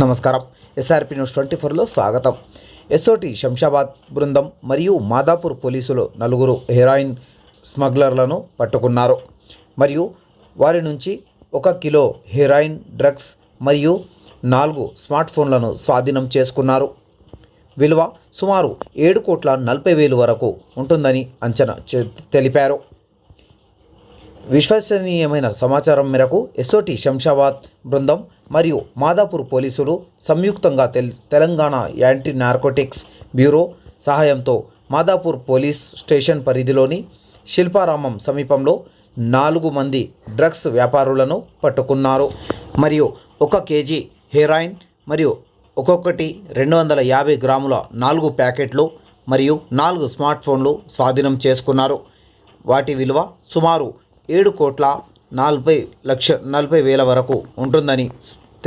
నమస్కారం. SRP news twenty ఫోర్లో స్వాగతం. ఎస్ఓటి శంషాబాద్ బృందం మరియు మాదాపూర్ పోలీసులు నలుగురు హెరాయిన్ స్మగ్లర్లను పట్టుకున్నారు. మరియు వారి నుంచి ఒక కిలో హెరాయిన్ డ్రగ్స్ మరియు నాలుగు స్మార్ట్ ఫోన్లను స్వాధీనం చేసుకున్నారు. విలువ సుమారు ఏడు కోట్ల నలభై వేలు వరకు ఉంటుందని అంచనా తెలిపారు. విశ్వసనీయమైన సమాచారం మేరకు ఎస్ఓటి శంషాబాద్ బృందం మరియు మాదాపూర్ పోలీసులు సంయుక్తంగా తెల్ తెలంగాణ యాంటీ నార్కోటిక్స్ బ్యూరో సహాయంతో మాదాపూర్ పోలీస్ స్టేషన్ పరిధిలోని శిల్పారామం సమీపంలో నాలుగు మంది డ్రగ్స్ వ్యాపారులను పట్టుకున్నారు. మరియు ఒక కేజీ హెరాయిన్ మరియు ఒక్కొక్కటి రెండు వందల యాభై గ్రాముల నాలుగు ప్యాకెట్లు మరియు నాలుగు స్మార్ట్ ఫోన్లు స్వాధీనం చేసుకున్నారు. వాటి విలువ సుమారు ఏడు కోట్ల నలభై లక్ష నలభై వేల వరకు ఉంటుందని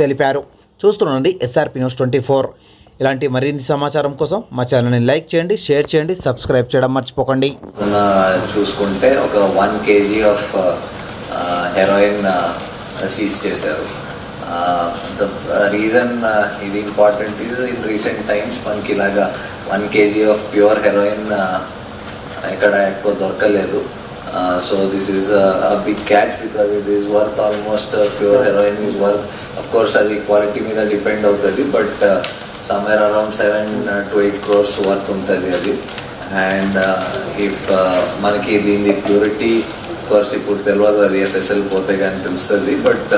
తెలిపారు. చూస్తుండండి ఎస్ఆర్పి న్యూస్ ట్వంటీ ఫోర్ ఇలాంటి మరిన్ని సమాచారం కోసం మా ఛానల్ని లైక్ చేయండి షేర్ చేయండి సబ్స్క్రైబ్ చేయడం మర్చిపోకండి. చూసుకుంటే ఒక one KG of heroin seize చేశారు. ద రీజన్ ఇది important is in recent times మనకి ఇలాగా one KG of pure heroin ఎక్కడ ఎక్కువ దొరకలేదు. So this is a big catch because it is worth almost pure heroin is worth of course అది quality మీద depend అవుతుంది but somewhere around seven to eight crores worth ఉంటుంది అది. And if మనకి దీని ప్యూరిటీ కోర్స్ ఇప్పుడు తెలియదు అది ఎఫ్ఎస్ఎల్ పోతే కానీ తెలుస్తుంది but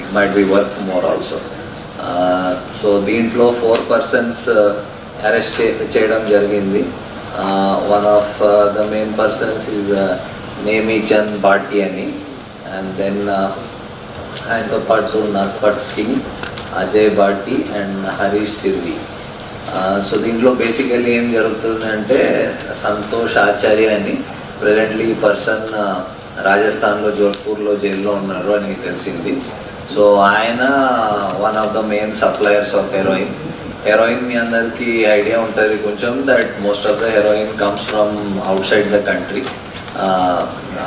it might be worth more also so దీంట్లో ఫోర్ పర్సన్స్ అరెస్ట్ చేయడం జరిగింది. One of the main persons is Nemi Chand Bhati అని అండ్ దెన్ uh, ఆయనతో పాటు Narpat Singh Ajay Bhati and Harish Sirvi. Uh, so దీంట్లో బేసికలీ ఏం జరుగుతుందంటే సంతోష్ ఆచార్య అని ప్రజెంట్లీ ఈ పర్సన్ uh, రాజస్థాన్లో జోధ్పూర్లో జైల్లో ఉన్నారు అని తెలిసింది. సో ఆయన one of the main suppliers of heroin heroin మీ అందరికీ ఐడియా ఉంటుంది కొంచెం that most of the heroin comes from outside the country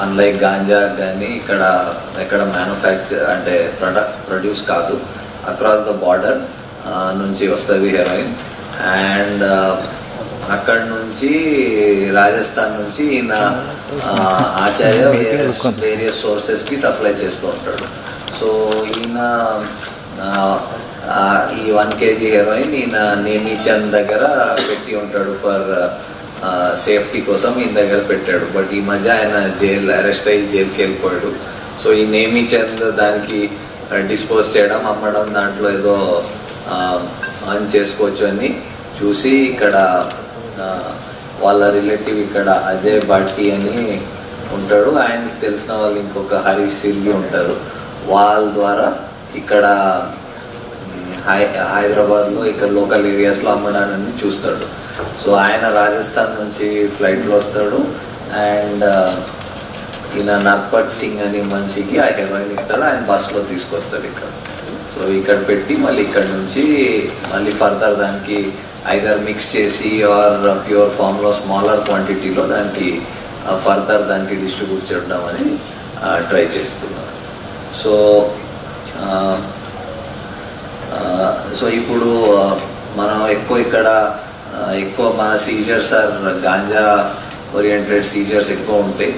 unlike ganja కానీ ఇక్కడ ఎక్కడ మ్యానుఫ్యాక్చర్ అంటే ప్రొడక్ట్ ప్రొడ్యూస్ కాదు. అక్రాస్ ద బార్డర్ నుంచి వస్తుంది హెరోయిన్ అండ్ అక్కడ నుంచి రాజస్థాన్ నుంచి ఈయన ఆచార్య వేరియస్ వేరియస్ సోర్సెస్కి సప్లై చేస్తూ ఉంటాడు. సో ఈయన ఈ వన్ కేజీ హెరోయిన్ ఈయన నేమీచంద్ దగ్గర పెట్టి ఉంటాడు ఫర్ సేఫ్టీ కోసం ఈయన దగ్గర పెట్టాడు. బట్ ఈ మధ్య ఆయన జైల్ అరెస్ట్ అయ్యి జైలుకి వెళ్ళిపోయాడు. సో ఈ నేమీచంద్ దానికి డిస్పోజ్ చేయడం అమ్మడం దాంట్లో ఏదో అర్న్ చేసుకోవచ్చు అని చూసి ఇక్కడ వాళ్ళ రిలేటివ్ ఇక్కడ అజయ్ భాటి అని ఉంటాడు. ఆయనకి తెలిసిన వాళ్ళు ఇంకొక హరీష్ సిల్వి ఉంటారు. వాళ్ళ ద్వారా ఇక్కడ హై హైదరాబాద్లో ఇక్కడ లోకల్ ఏరియాస్లో అమ్మడాన్ని చూస్తాడు. సో ఆయన రాజస్థాన్ నుంచి ఫ్లైట్లో వస్తాడు. అండ్ ఈయన నర్పట్ సింగ్ అని మనిషికి ఆ హెరోయిన్ ఇస్తాడు. ఆయన బస్సులో తీసుకొస్తాడు ఇక్కడ. సో ఇక్కడ పెట్టి మళ్ళీ ఇక్కడ నుంచి మళ్ళీ ఫర్దర్ దానికి ఐదర్ మిక్స్ చేసి ఆర్ ప్యూర్ ఫామ్లో స్మాలర్ క్వాంటిటీలో దానికి ఫర్దర్ దానికి డిస్ట్రిబ్యూట్ చేయడం అని ట్రై చేస్తున్నారు. సో సో ఇప్పుడు మనం ఎక్కువ ఇక్కడ ఎక్కువ మన seizures or ganja oriented seizures ఎక్కువ ఉంటాయి.